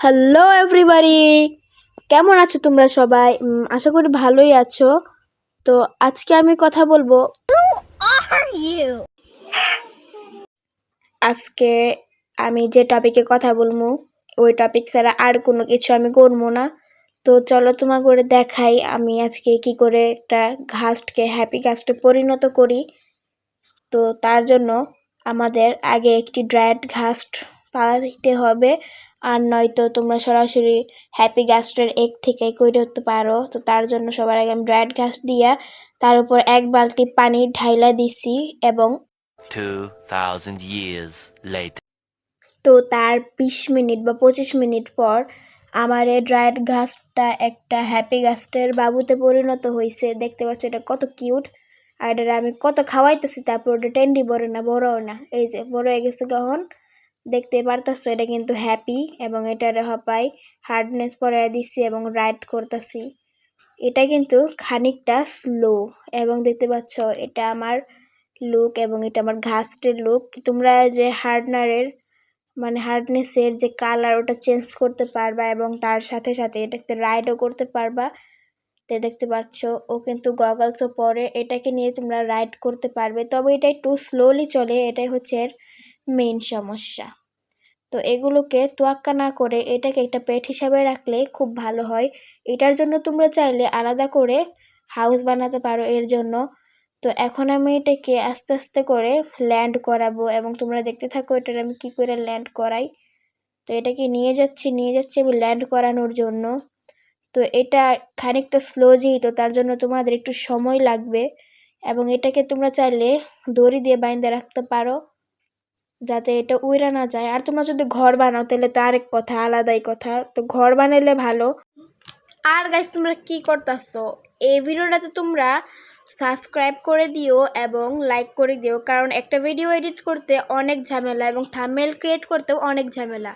Hello everybody কেমন আছো তোমরা সবাই? আশা করি ভালোই আছো। তো আজকে আমি কথা বলব আজকে আমি যে টপিকে কথা বলব ওই টপিক ছাড়া আর কোনো কিছু আমি করব না। তো চলো তোমার করে দেখাই আমি আজকে কি করে একটা ঘাসকে হ্যাপি ঘাসটে পরিণত করি। তো তার জন্য আমাদের আগে একটি ড্রায়েড ঘাস পাইতে হবে। আর নয়তো তোমরা সরাসরি হ্যাপি গাস্টের এক থেকে করে উঠতে পারো। তো তার জন্য সবার আগে আমি ড্রায়েড ঘাস দিয়া তার উপর এক বালতি পানি ঢাইলা দিছি এবং 2,000 years later. তো তার বিশ মিনিট বা পঁচিশ মিনিট পর আমার এই ড্রায়েড ঘাসটা একটা হ্যাপি গাস্টের বাবুতে পরিণত হয়েছে দেখতে পাচ্ছ এটা কত কিউট। আর এটা আমি কত খাওয়াইতেছি তারপর ওটা টেন্ডি বড় না বড়ও না। এই যে বড় হয়ে গেছে কখন দেখতে পারতাছো, এটা কিন্তু হ্যাপি এবং এটার হপাই হার্ডনেস পরে দিছি এবং রাইড করতেছি। এটা কিন্তু খানিকটা স্লো এবং দেখতে পাচ্ছ, এটা আমার লুক এবং এটা আমার ঘাসটের লুক তোমরা যে হার্ডনারের মানে হার্ডনেসের যে কালার ওটা চেঞ্জ করতে পারবা এবং তার সাথে সাথে এটাকে রাইডও করতে পারবা। তো দেখতে পাচ্ছ, ও কিন্তু গগলসও পরে, এটাকে নিয়ে তোমরা রাইড করতে পারবে। তবে এটা একটু স্লোলি চলে, এটাই হচ্ছে এর মেইন সমস্যা। তো এগুলোকে তোয়াক্কা না করে এটাকে একটা পেট হিসাবে রাখলে খুব ভালো হয়। এটার জন্য তোমরা চাইলে আলাদা করে হাউস বানাতে পারো এর জন্য। তো এখন আমি এটাকে আস্তে আস্তে করে ল্যান্ড করাবো এবং তোমরা দেখতে থাকো এটার আমি কি করে ল্যান্ড করাই। তো এটাকে নিয়ে যাচ্ছি নিয়ে যাচ্ছি আমি ল্যান্ড করানোর জন্য। তো এটা খানিকটা স্লো যেহেতু তার জন্য তোমাদের একটু সময় লাগবে। এবং এটাকে তোমরা চাইলে দড়ি দিয়ে বাইন্দে রাখতে পারো। যাতে এটা উইরা না যায়। আর তোমরা যদি ঘর বানাও, তাহলে তো আরেক কথা, আলাদাই কথা। তো ঘর বানাইলে ভালো। আর গাইস তোমরা কি করতেছো? এই ভিডিওটাতে তোমরা সাবস্ক্রাইব করে দিও এবং লাইক করে দিও। কারণ একটা ভিডিও এডিট করতে অনেক ঝামেলা এবং থামেল ক্রিয়েট করতেও অনেক ঝামেলা।